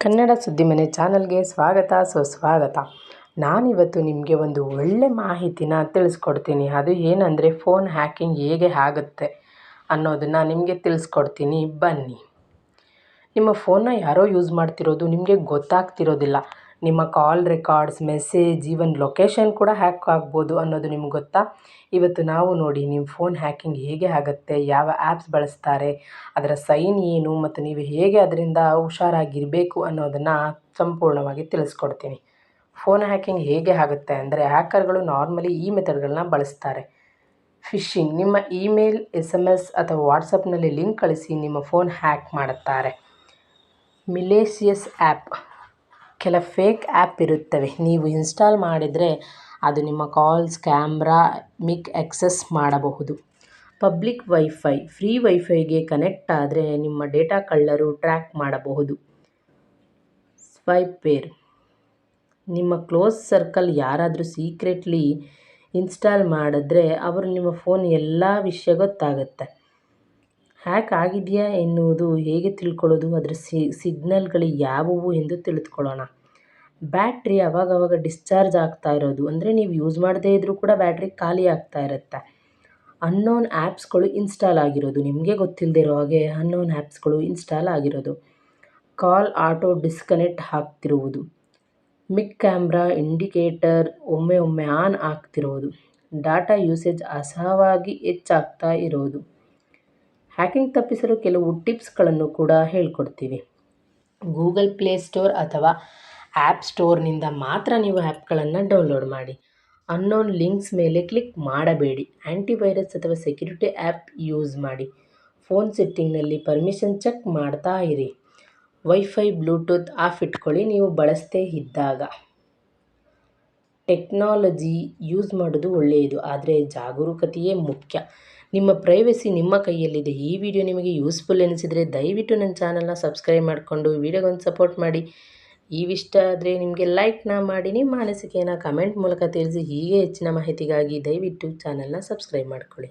ಕನ್ನಡ ಸುದ್ದಿಮನೆ ಚಾನಲ್ಗೆ ಸ್ವಾಗತ, ಸುಸ್ವಾಗತ. ನಾನಿವತ್ತು ನಿಮಗೆ ಒಂದು ಒಳ್ಳೆ ಮಾಹಿತಿನ ತಿಳಿಸ್ಕೊಡ್ತೀನಿ. ಅದು ಏನಂದರೆ ಫೋನ್ ಹ್ಯಾಕಿಂಗ್ ಹೇಗೆ ಆಗುತ್ತೆ ಅನ್ನೋದನ್ನು ನಿಮಗೆ ತಿಳಿಸ್ಕೊಡ್ತೀನಿ. ಬನ್ನಿ. ನಿಮ್ಮ ಫೋನ್ನ ಯಾರೋ ಯೂಸ್ ಮಾಡ್ತಿರೋದು ನಿಮಗೆ ಗೊತ್ತಾಗ್ತಿರೋದಿಲ್ಲ. ನಿಮ್ಮ call records, message, even location ಕೂಡ ಹ್ಯಾಕ್ ಆಗ್ಬೋದು ಅನ್ನೋದು ನಿಮ್ಗೆ ಗೊತ್ತಾ? ಇವತ್ತು ನಾವು ನೋಡಿ ನಿಮ್ಮ ಫೋನ್ ಹ್ಯಾಕಿಂಗ್ ಹೇಗೆ ಆಗುತ್ತೆ, ಯಾವ ಆ್ಯಪ್ಸ್ ಬಳಸ್ತಾರೆ, ಅದರ ಸೈನ್ ಏನು ಮತ್ತು ನೀವು ಹೇಗೆ ಅದರಿಂದ ಹುಷಾರಾಗಿರಬೇಕು ಅನ್ನೋದನ್ನು ಸಂಪೂರ್ಣವಾಗಿ ತಿಳಿಸ್ಕೊಡ್ತೀನಿ. ಫೋನ್ ಹ್ಯಾಕಿಂಗ್ ಹೇಗೆ ಆಗುತ್ತೆ ಅಂದರೆ ಹ್ಯಾಕರ್ಗಳು ನಾರ್ಮಲಿ ಈ ಮೆಥಡ್ಗಳನ್ನ ಬಳಸ್ತಾರೆ. ಫಿಶಿಂಗ್, ನಿಮ್ಮ ಇಮೇಲ್ ಎಸ್ ಎಂ ಎಸ್ ಅಥವಾ ವಾಟ್ಸಪ್ನಲ್ಲಿ ಲಿಂಕ್ ಕಳಿಸಿ ನಿಮ್ಮ ಫೋನ್ ಹ್ಯಾಕ್ ಮಾಡುತ್ತಾರೆ. ಮಿಲೇಸಿಯಸ್ ಆ್ಯಪ್ ಕೆಲ ಫೇಕ್ ಆ್ಯಪ್ ಇರುತ್ತವೆ. ನೀವು ಇನ್ಸ್ಟಾಲ್ ಮಾಡಿದರೆ ಅದು ನಿಮ್ಮ ಕಾಲ್ಸ್, ಕ್ಯಾಮ್ರಾ, ಮಿಕ್ ಎಕ್ಸೆಸ್ ಮಾಡಬಹುದು. ಪಬ್ಲಿಕ್ ವೈಫೈ, ಫ್ರೀ ವೈಫೈಗೆ ಕನೆಕ್ಟ್ ಆದರೆ ನಿಮ್ಮ ಡೇಟಾ ಕಳ್ಳರು ಟ್ರ್ಯಾಕ್ ಮಾಡಬಹುದು. ಸ್ವೈಪ್ವೇರ್ ನಿಮ್ಮ ಕ್ಲೋಸ್ ಸರ್ಕಲ್ ಯಾರಾದರೂ ಸೀಕ್ರೆಟ್ಲಿ ಇನ್ಸ್ಟಾಲ್ ಮಾಡಿದ್ರೆ ಅವರು ನಿಮ್ಮ ಫೋನ್ ಎಲ್ಲ ವಿಷಯ ಗೊತ್ತಾಗುತ್ತೆ. ಹ್ಯಾಕ್ ಆಗಿದೆಯಾ ಎನ್ನುವುದು ಹೇಗೆ ತಿಳ್ಕೊಳ್ಳೋದು? ಅದರ ಸಿಗ್ನಲ್ಗಳು ಯಾವುವು ಎಂದು ತಿಳಿದುಕೊಳ್ಳೋಣ. ಬ್ಯಾಟ್ರಿ ಅವಾಗವಾಗ ಡಿಸ್ಚಾರ್ಜ್ ಆಗ್ತಾ ಇರೋದು. ಅಂದರೆ ನೀವು ಯೂಸ್ ಮಾಡದೇ ಇದ್ದರೂ ಕೂಡ ಬ್ಯಾಟ್ರಿ ಖಾಲಿ ಆಗ್ತಾ ಇರುತ್ತೆ. ಅನ್ನೋನ್ ಆ್ಯಪ್ಸ್ಗಳು ಇನ್ಸ್ಟಾಲ್ ಆಗಿರೋದು. ನಿಮಗೆ ಗೊತ್ತಿಲ್ಲದೆ ಇರೋ ಹಾಗೆ ಅನ್ನೋನ್ ಆ್ಯಪ್ಸ್ಗಳು ಇನ್ಸ್ಟಾಲ್ ಆಗಿರೋದು. ಕಾಲ್ ಆಟೋ ಡಿಸ್ಕನೆಕ್ಟ್ ಆಗ್ತಿರುವುದು. ಮಿಕ್ ಕ್ಯಾಮ್ರಾ, ಇಂಡಿಕೇಟರ್, ಒಮ್ಮೆ ಒಮ್ಮೆ ಆನ್ ಆಗ್ತಿರೋದು. ಡಾಟಾ ಯೂಸೇಜ್ ಅಸಹವಾಗಿ ಹೆಚ್ಚಾಗ್ತಾ ಇರೋದು. ಹ್ಯಾಕಿಂಗ್ ತಪ್ಪಿಸಲು ಕೆಲವು ಟಿಪ್ಸ್ಗಳನ್ನು ಕೂಡ ಹೇಳ್ಕೊಡ್ತೀವಿ. ಗೂಗಲ್ ಪ್ಲೇ ಸ್ಟೋರ್ ಅಥವಾ ಆ್ಯಪ್ ಸ್ಟೋರ್ನಿಂದ ಮಾತ್ರ ನೀವು ಆ್ಯಪ್ಗಳನ್ನು ಡೌನ್ಲೋಡ್ ಮಾಡಿ. ಅನ್ನೋನ್ ಲಿಂಕ್ಸ್ ಮೇಲೆ ಕ್ಲಿಕ್ ಮಾಡಬೇಡಿ. ಆ್ಯಂಟಿವೈರಸ್ ಅಥವಾ ಸೆಕ್ಯೂರಿಟಿ ಆ್ಯಪ್ ಯೂಸ್ ಮಾಡಿ. ಫೋನ್ ಸೆಟ್ಟಿಂಗ್ನಲ್ಲಿ ಪರ್ಮಿಷನ್ ಚೆಕ್ ಮಾಡ್ತಾ ಇರಿ. ವೈಫೈ ಬ್ಲೂಟೂತ್ ಆಫ್ ಇಟ್ಕೊಳ್ಳಿ. ನೀವು ಬಳಸದೇ ಇದ್ದಾಗ. ಟೆಕ್ನಾಲಜಿ ಯೂಸ್ ಮಾಡೋದು ಒಳ್ಳೆಯದು, ಆದರೆ ಜಾಗರೂಕತೆಯೇ ಮುಖ್ಯ. ನಿಮ್ಮ ಪ್ರೈವಸಿ ನಿಮ್ಮ ಕೈಯಲ್ಲಿದೆ. ಈ ವಿಡಿಯೋ ನಿಮಗೆ ಯೂಸ್ಫುಲ್ ಎನಿಸಿದರೆ ದಯವಿಟ್ಟು ನನ್ನ ಚಾನಲ್ನ ಸಬ್ಸ್ಕ್ರೈಬ್ ಮಾಡಿಕೊಂಡು ವಿಡಿಯೋಗೊಂದು ಸಪೋರ್ಟ್ ಮಾಡಿ. ಇವಿಷ್ಟ ಆದರೆ ನಿಮಗೆ ಲೈಕ್ನ ಮಾಡಿ, ನಿಮ್ಮ ಅನಿಸಿಕೆಯನ್ನು ಕಮೆಂಟ್ ಮೂಲಕ ತಿಳಿಸಿ. ಹೀಗೆ ಹೆಚ್ಚಿನ ಮಾಹಿತಿಗಾಗಿ ದಯವಿಟ್ಟು ಚಾನಲ್ನ ಸಬ್ಸ್ಕ್ರೈಬ್ ಮಾಡ್ಕೊಳ್ಳಿ.